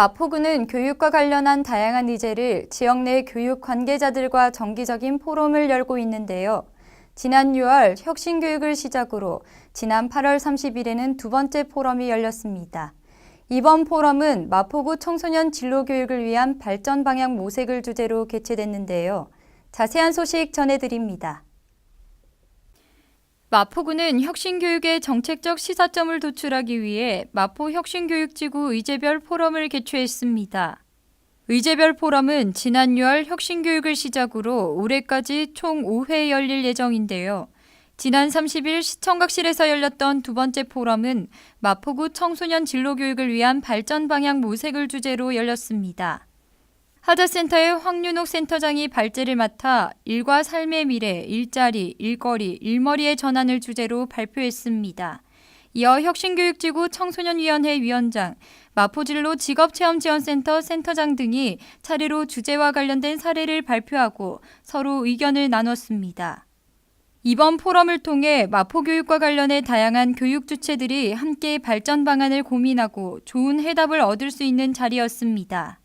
마포구는 교육과 관련한 다양한 의제를 지역 내 교육 관계자들과 정기적인 포럼을 열고 있는데요. 지난 6월 혁신교육을 시작으로 지난 8월 30일에는 두 번째 포럼이 열렸습니다. 이번 포럼은 마포구 청소년 진로교육을 위한 발전 방향 모색을 주제로 개최됐는데요. 자세한 소식 전해드립니다. 마포구는 혁신교육의 정책적 시사점을 도출하기 위해 마포 혁신교육지구 의제별 포럼을 개최했습니다. 의제별 포럼은 지난 6월 혁신교육을 시작으로 올해까지 총 5회 열릴 예정인데요. 지난 30일 시청각실에서 열렸던 두 번째 포럼은 마포구 청소년 진로교육을 위한 발전 방향 모색을 주제로 열렸습니다. 하자센터의 황윤옥 센터장이 발제를 맡아 일과 삶의 미래, 일자리, 일거리, 일머리의 전환을 주제로 발표했습니다. 이어 혁신교육지구 청소년위원회 위원장, 마포진로 직업체험지원센터 센터장 등이 차례로 주제와 관련된 사례를 발표하고 서로 의견을 나눴습니다. 이번 포럼을 통해 마포교육과 관련해 다양한 교육 주체들이 함께 발전 방안을 고민하고 좋은 해답을 얻을 수 있는 자리였습니다.